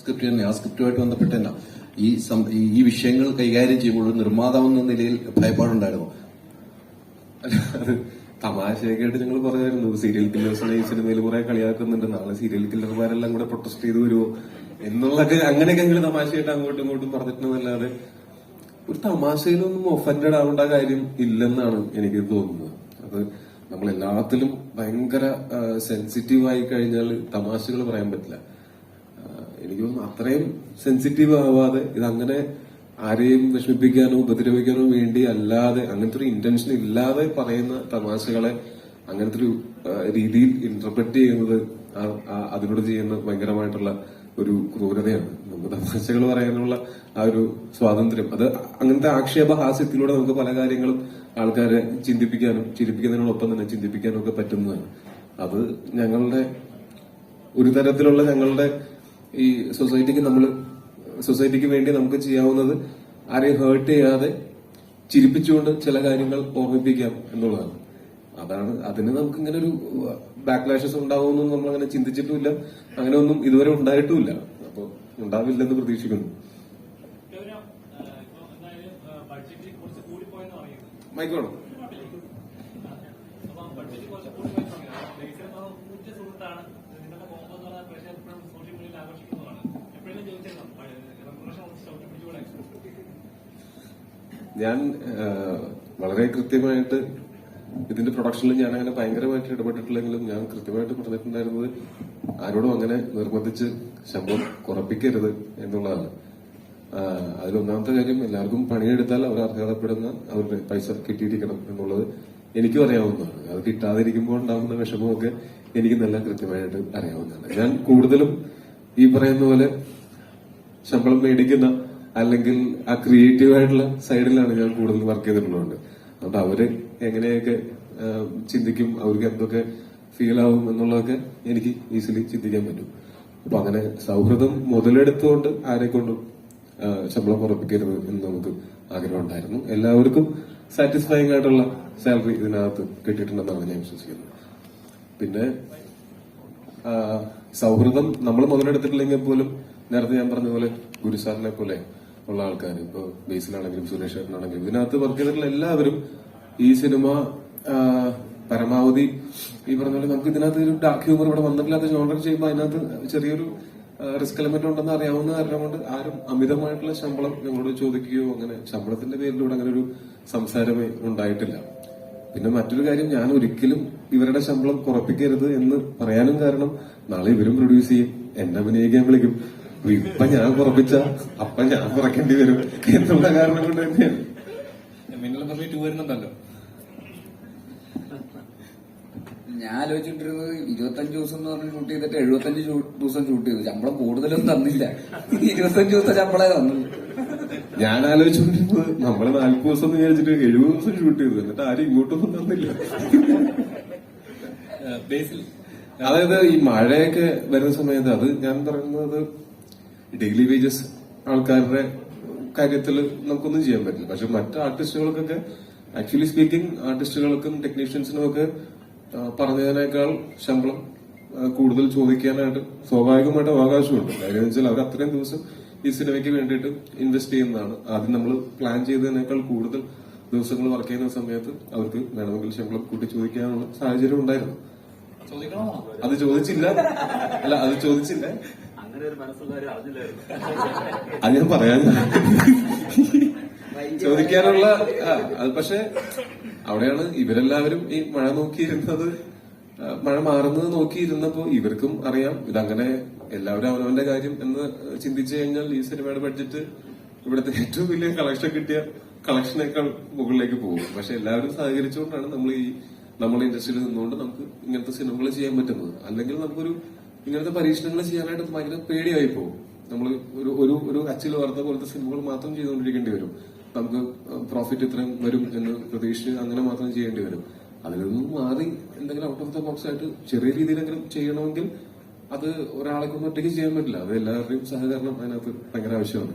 Script തന്നെ ആ സ്ക്രിപ്റ്റുമായിട്ട് ബന്ധപ്പെട്ട് തന്നെ ഈ ഈ- വിഷയങ്ങൾ കൈകാര്യം ചെയ്യുമ്പോൾ നിർമ്മാതാവ് നിർമ്മാതാവെന്ന നിലയിൽ ഭയപ്പാടുണ്ടായിരുന്നു. അത് തമാശയൊക്കെ ആയിട്ട് ഞങ്ങൾ പറഞ്ഞായിരുന്നു. സീരിയൽ കില്ലേഴ്സിനെ ഈ സിനിമയിൽ കുറെ കളിയാക്കുന്നുണ്ട്. നാളെ സീരിയൽ കില്ലർമാരെല്ലാം കൂടെ പ്രൊട്ടസ്റ്റ് ചെയ്തു വരുമോ എന്നുള്ളതൊക്കെ അങ്ങനെയൊക്കെ ഞങ്ങൾ തമാശയായിട്ട് അങ്ങോട്ടും ഇങ്ങോട്ടും പറഞ്ഞിട്ടുണ്ടെന്നല്ലാതെ ഒരു തമാശയിലൊന്നും ഒഫൻഡഡ് ആവേണ്ട കാര്യം ഇല്ലെന്നാണ് എനിക്ക് തോന്നുന്നത്. അത് നമ്മൾ എല്ലാത്തിലും ഭയങ്കര സെൻസിറ്റീവ് ആയി കഴിഞ്ഞാൽ തമാശകൾ പറയാൻ പറ്റില്ല. എനിക്ക് തോന്നുന്നു അത്രയും സെൻസിറ്റീവ് ആവാതെ ഇത് അങ്ങനെ ആരെയും വിഷമിപ്പിക്കാനോ ഉപദ്രവിക്കാനോ വേണ്ടി അല്ലാതെ അങ്ങനത്തെ ഒരു ഇന്റൻഷൻ ഇല്ലാതെ പറയുന്ന തമാശകളെ അങ്ങനത്തെ ഒരു രീതിയിൽ ഇന്റർപ്രറ്റ് ചെയ്യുന്നത് അതിനോട് ചെയ്യുന്ന ഭയങ്കരമായിട്ടുള്ള ഒരു ക്രൂരതയാണ്. നമുക്ക് തമാശകൾ പറയാനുള്ള ആ ഒരു സ്വാതന്ത്ര്യം. അത് അങ്ങനത്തെ ആക്ഷേപഹാസ്യത്തിലൂടെ നമുക്ക് പല കാര്യങ്ങളും ആൾക്കാരെ ചിന്തിപ്പിക്കാനും ചിരിപ്പിക്കുന്നതിനോടൊപ്പം തന്നെ ചിന്തിപ്പിക്കാനും ഒക്കെ പറ്റുന്നതാണ്. അത് ഞങ്ങളുടെ ഒരു തരത്തിലുള്ള ഞങ്ങളുടെ ഈ സൊസൈറ്റിക്ക് നമ്മൾ സൊസൈറ്റിക്ക് വേണ്ടി നമുക്ക് ചെയ്യാവുന്നത് ആരെയും ഹേർട്ട് ചെയ്യാതെ ചിരിപ്പിച്ചുകൊണ്ട് ചില കാര്യങ്ങൾ ഓർമ്മിപ്പിക്കാം എന്നുള്ളതാണ്. അതാണ് അതിന് നമുക്ക് ഇങ്ങനെ ഒരു ബാക്ക്ലാഷസ് ഉണ്ടാവുമെന്നും നമ്മൾ അങ്ങനെ ചിന്തിച്ചിട്ടുമില്ല. അങ്ങനെ ഒന്നും ഇതുവരെ ഉണ്ടായിട്ടുമില്ല. അപ്പൊ ഉണ്ടാവില്ലെന്ന് പ്രതീക്ഷിക്കുന്നു. മൈക്കോളൂ. ബഡ്ജറ്റ് കുറച്ച് സുഹൃത്താണ്. നിങ്ങളുടെ എന്ന് പ്രേക്ഷകർ ഞാൻ വളരെ കൃത്യമായിട്ട് ഇതിന്റെ പ്രൊഡക്ഷനിൽ ഞാൻ അങ്ങനെ ഭയങ്കരമായിട്ട് ഇടപെട്ടിട്ടില്ലെങ്കിലും ഞാൻ കൃത്യമായിട്ട് പറഞ്ഞിട്ടുണ്ടായിരുന്നത് ആരോടും അങ്ങനെ നിർബന്ധിച്ച് ശമ്പളം കുറപ്പിക്കരുത് എന്നുള്ളതാണ്. അതിലൊന്നാമത്തെ കാര്യം എല്ലാവർക്കും പണിയെടുത്താൽ അവർ അർഹതപ്പെടുന്ന അവരുടെ പൈസ കിട്ടിയിരിക്കണം എന്നുള്ളത് എനിക്കും അറിയാവുന്നതാണ്. അത് കിട്ടാതിരിക്കുമ്പോൾ ഉണ്ടാകുന്ന വിഷമമൊക്കെ എനിക്ക് നല്ല കൃത്യമായിട്ട് അറിയാവുന്നതാണ്. ഞാൻ കൂടുതലും ഈ പറയുന്ന പോലെ ശമ്പളം മേടിക്കുന്ന അല്ലെങ്കിൽ ആ ക്രിയേറ്റീവ് ആയിട്ടുള്ള സൈഡിലാണ് ഞാൻ കൂടുതൽ വർക്ക് ചെയ്തിട്ടുള്ളത് അതുകൊണ്ട് അവർ എങ്ങനെയൊക്കെ ചിന്തിക്കും അവർക്ക് എന്തൊക്കെ ഫീൽ ആവും എന്നുള്ളതൊക്കെ എനിക്ക് ഈസിലി ചിന്തിക്കാൻ പറ്റും. അപ്പൊ അങ്ങനെ സൗഹൃദം മുതലെടുത്തുകൊണ്ട് ആരെ കൊണ്ടും ആ, ശമ്പളം ഉറപ്പിക്കരുത് എന്ന് നമുക്ക് ആഗ്രഹം ഉണ്ടായിരുന്നു. എല്ലാവർക്കും സാറ്റിസ്ഫൈങ് ആയിട്ടുള്ള സാലറി ഇതിനകത്ത് കിട്ടിയിട്ടുണ്ടെന്നാണ് ഞാൻ വിശ്വസിക്കുന്നത്. പിന്നെ സൗഹൃദം നമ്മൾ മുതലെടുത്തിട്ടില്ലെങ്കിൽ പോലും നേരത്തെ ഞാൻ പറഞ്ഞ പോലെ ഗുരുസാറിനെ പോലെ ഉള്ള ആൾക്കാർ ഇപ്പൊ ബേസിലാണെങ്കിലും സുരേഷ് ഏട്ടനാണെങ്കിലും ഇതിനകത്ത് വർക്ക് ചെയ്തിട്ടുള്ള എല്ലാവരും ഈ സിനിമ പരമാവധി ഈ പറഞ്ഞ പോലെ നമുക്ക് ഇതിനകത്ത് ഒരു ഡാർക്ക് ഹ്യൂമർ ഇവിടെ വന്നിട്ടില്ലാത്ത ജോണർ ചെയ്യുമ്പോൾ അതിനകത്ത് ചെറിയൊരു റിസ്ക് എലമെന്റ് ഉണ്ടെന്ന് അറിയാവുന്ന കാരണം കൊണ്ട് ആരും അമിതമായിട്ടുള്ള ശമ്പളം ഞങ്ങളോട് ചോദിക്കുകയോ അങ്ങനെ ശമ്പളത്തിന്റെ പേരിലൂടെ അങ്ങനെ ഒരു സംസാരമേ ഉണ്ടായിട്ടില്ല. പിന്നെ മറ്റൊരു കാര്യം ഞാൻ ഒരിക്കലും ഇവരുടെ ശമ്പളം കുറപ്പിക്കരുത് എന്ന് പറയാനും കാരണം നാളെ ഇവരും പ്രൊഡ്യൂസ് ചെയ്യും. എന്നെ അഭിനയിക്കാൻ വിളിക്കും. അപ്പൊ ഇപ്പൊ ഞാൻ കുറപ്പിച്ച അപ്പൊ ഞാൻ കുറയ്ക്കേണ്ടി വരും എന്നുള്ള കാരണം കൊണ്ട് തന്നെയാണ്. ഞാൻ ആലോചിച്ചിട്ടിരുന്നത് ഇരുപത്തഞ്ച് ദിവസം എന്ന് പറഞ്ഞ് ഷൂട്ട് ചെയ്തിട്ട് എഴുപത്തഞ്ച് ദിവസം ഷൂട്ട് ചെയ്തു. ശമ്പളം കൂടുതലൊന്നും തന്നില്ല. ഇരുപത്തഞ്ച് ദിവസം ശമ്പളേ തന്നുള്ളൂ. ഞാൻ ആലോചിച്ചുകൊണ്ടിരുന്നത് നമ്മൾ നാല്പത് ദിവസം എന്ന് വിചാരിച്ചിട്ട് എഴുപത് ദിവസം ഷൂട്ട് ചെയ്തു. എന്നിട്ട് ആരും ഇങ്ങോട്ടൊന്നും തന്നില്ല അതായത് ഈ മഴയൊക്കെ വരുന്ന സമയത്ത് അത് ഞാൻ പറയുന്നത് ഡെയിലി വേജസ് ആൾക്കാരുടെ കാര്യത്തിൽ നമുക്കൊന്നും ചെയ്യാൻ പറ്റില്ല. പക്ഷെ മറ്റു ആർട്ടിസ്റ്റുകൾക്കൊക്കെ ആക്ച്വലി സ്പീക്കിംഗ് ആർട്ടിസ്റ്റുകൾക്കും ടെക്നീഷ്യൻസിനും ഒക്കെ പറഞ്ഞതിനേക്കാൾ ശമ്പളം കൂടുതൽ ചോദിക്കാനായിട്ട് സ്വാഭാവികമായിട്ട് അവകാശമുണ്ട്. കാര്യം വെച്ചാൽ അവർ അത്രയും ദിവസം ഈ സിനിമയ്ക്ക് വേണ്ടിയിട്ട് ഇൻവെസ്റ്റ് ചെയ്യുന്നതാണ്. ആദ്യം നമ്മൾ പ്ലാൻ ചെയ്തതിനേക്കാൾ കൂടുതൽ ദിവസങ്ങൾ വർക്ക് ചെയ്യുന്ന സമയത്ത് അവർക്ക് വേണമെങ്കിൽ ശമ്പളം കൂട്ടി ചോദിക്കാനുള്ള സാഹചര്യം ഉണ്ടായിരുന്നു. അത് ചോദിച്ചില്ല. അല്ല അത് ചോദിച്ചില്ല. അത് ഞാൻ പറയാൻ ചോദിക്കാനുള്ള അത് പക്ഷെ അവിടെയാണ് ഇവരെല്ലാവരും ഈ മഴ നോക്കിയിരുന്നത്. മഴ മാറുന്നത് നോക്കിയിരുന്നപ്പോ ഇവർക്കും അറിയാം. ഇതങ്ങനെ എല്ലാവരും അവനവന്റെ കാര്യം എന്ന് ചിന്തിച്ചു കഴിഞ്ഞാൽ ഈ സിനിമയുടെ ബഡ്ജറ്റ് ഇവിടുത്തെ ഏറ്റവും വലിയ കളക്ഷൻ കിട്ടിയ കളക്ഷനേക്കാൾ മുകളിലേക്ക് പോകും. പക്ഷെ എല്ലാവരും സഹകരിച്ചുകൊണ്ടാണ് നമ്മൾ ഈ നമ്മുടെ ഇൻഡസ്ട്രിയിൽ നിന്നുകൊണ്ട് നമുക്ക് ഇങ്ങനത്തെ സിനിമകൾ ചെയ്യാൻ പറ്റുന്നത്. അല്ലെങ്കിൽ നമുക്കൊരു ഇങ്ങനത്തെ പരീക്ഷണങ്ങൾ ചെയ്യാനായിട്ട് ഭയങ്കര പേടിയായി പോകും. നമ്മൾ ഒരു ഒരു ഒരു അച്ചിൽ വാർത്ത പോലത്തെ സിനിമകൾ മാത്രം ചെയ്തുകൊണ്ടിരിക്കേണ്ടി വരും. നമുക്ക് പ്രോഫിറ്റ് ഇത്രയും വരും എന്ന് പ്രതീക്ഷിച്ച് അങ്ങനെ മാത്രം ചെയ്യേണ്ടി വരും. അതിൽ മാറി എന്തെങ്കിലും ഔട്ട് ഓഫ് ദ ബോക്സ് ആയിട്ട് ചെറിയ രീതിയിലെങ്കിലും ചെയ്യണമെങ്കിൽ അത് ഒരാളെ കൊണ്ട് ഒറ്റയ്ക്ക് ചെയ്യാൻ പറ്റില്ല. അത് എല്ലാവരുടെയും സഹകരണം അതിനകത്ത് ഭയങ്കര ആവശ്യമാണ്.